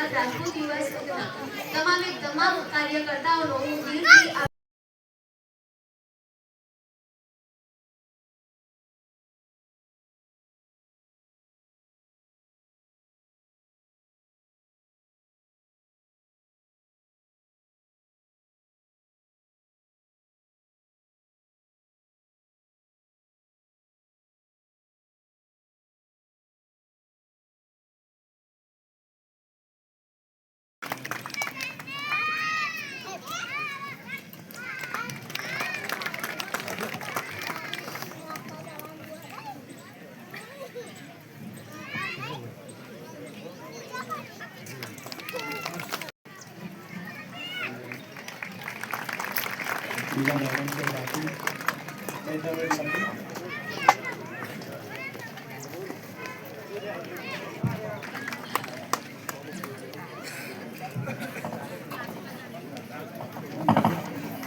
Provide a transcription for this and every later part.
ગુજરાત આખો દિવસ તમામે તમામ કાર્યકર્તાઓનો હું દિલથી આભાર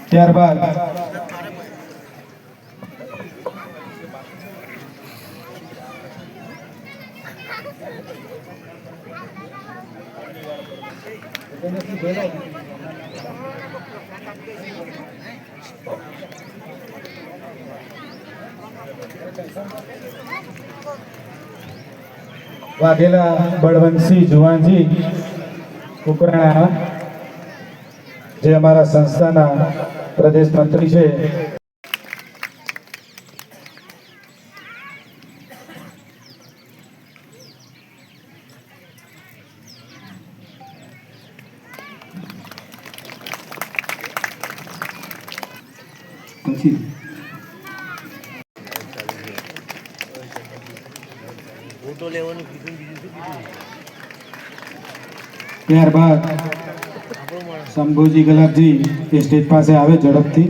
ત્યારબાદ વાઘેલા બળવંતસિંહ જુવાનજી કુકરાણા જે અમારા સંસ્થાના પ્રદેશ મંત્રી છે. પછી ફોટો લેવાનું કીધું બીજું શું કીધું? ત્યારબાદ શંભુજી ગલાબજી એ સ્ટેજ પાસે આવે ઝડપથી.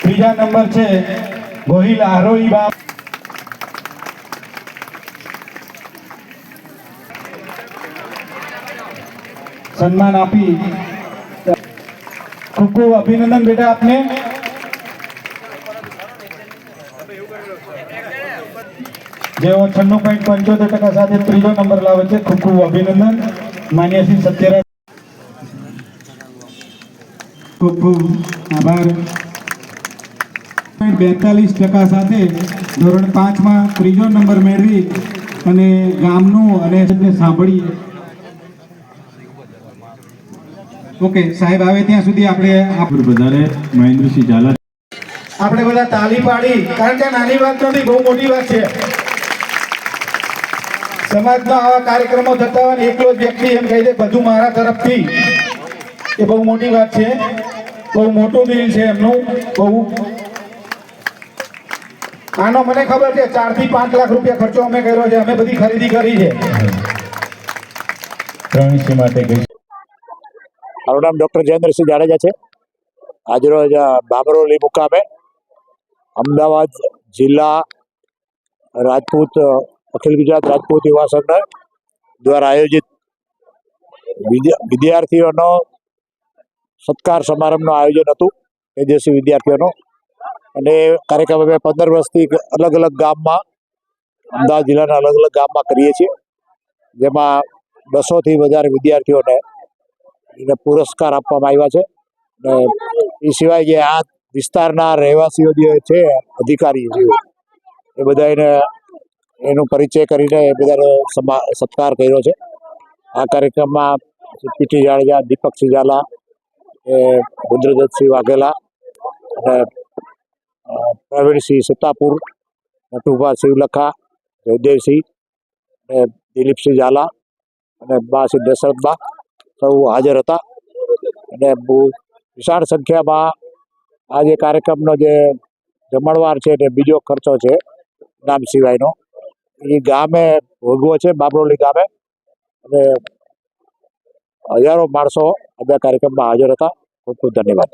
ત્રીજા નંબર છે ગોહિલ આરોહી બાપ. સન્માન આપી ખૂબ ખૂબ અભિનંદન બેટા આપને. જેઓ છન્નું પોઈન્ટ પંચોતેર ટકા સાથે ત્રીજો નંબર લાવે છે, ખૂબ ખૂબ અભિનંદન. માન્ય શ્રી સત્યરાજ. ખૂબ ખૂબ આભાર. બેતાલીસ ટકા સાથે ધોરણ પાંચમાં ત્રીજો નંબર મેળવી અને ગામનું અને સાંભળીએ. ઓકે સાહેબ આવે ત્યાં સુધી આપણે આપ વધારે મહેન્દ્રસિંહ ઝાલા. આપણે બધા તાલી પાડી કારણ કે નાની વાત નથી બહુ મોટી વાત છે. સમાજમાં આવા કાર્યક્રમો થતા હોય ને એકલો જ વ્યક્તિ એમ કહી દે બધું મારા તરફથી. એ બહુ મોટી વાત છે. બહુ મોટું દિલ છે એમનું બહુ. આનો મને ખબર છે ચારથી પાંચ લાખ રૂપિયા ખર્ચો અમે કર્યો છે અમે બધી ખરીદી કરી છે. ત્રણસી માટે મારું નામ ડૉક્ટર જયેન્દ્રસિંહ જાડેજા છે. આજરોજ બાબરોલી મુકામે અમદાવાદ જિલ્લા રાજપૂત અખિલ ગુજરાત રાજપૂત યુવા સંઘ દ્વારા આયોજિત વિદ્યાર્થીઓનો સત્કાર સમારંભનું આયોજન હતું. તેજસ્વી વિદ્યાર્થીઓનો. અને કાર્યક્રમ અમે પંદર વર્ષથી અલગ અલગ ગામમાં, અમદાવાદ જિલ્લાના અલગ અલગ ગામમાં કરીએ છીએ. જેમાં બસોથી વધારે વિદ્યાર્થીઓને એને પુરસ્કાર આપવામાં આવ્યા છે. અને એ સિવાય જે આ વિસ્તારના રહેવાસીઓ જે છે અધિકારી એ બધા એને, એનો પરિચય કરીને એ બધાનો સત્કાર કર્યો છે. આ કાર્યક્રમમાં પીટી જાડેજા, દીપકસિંહ ઝાલા, એ રુદ્રદત્તસિંહ વાઘેલા, અને પ્રવીણસિંહ સત્તાપુર નટુભા શિવલખા, જયદેવસિંહ, અને દિલીપસિંહ ઝાલા, અને બા દશરથબા સૌ હાજર હતા. અને બહુ વિશાળ સંખ્યામાં આ જે કાર્યક્રમનો જે જમણવાર છે તે બીજો ખર્ચો છે, નામ સિવાયનો, એ ગામે ભોગવો છે, બાબરોલી ગામે. અને હજારો માણસો આ કાર્યક્રમમાં હાજર હતા. ખૂબ ખૂબ ધન્યવાદ.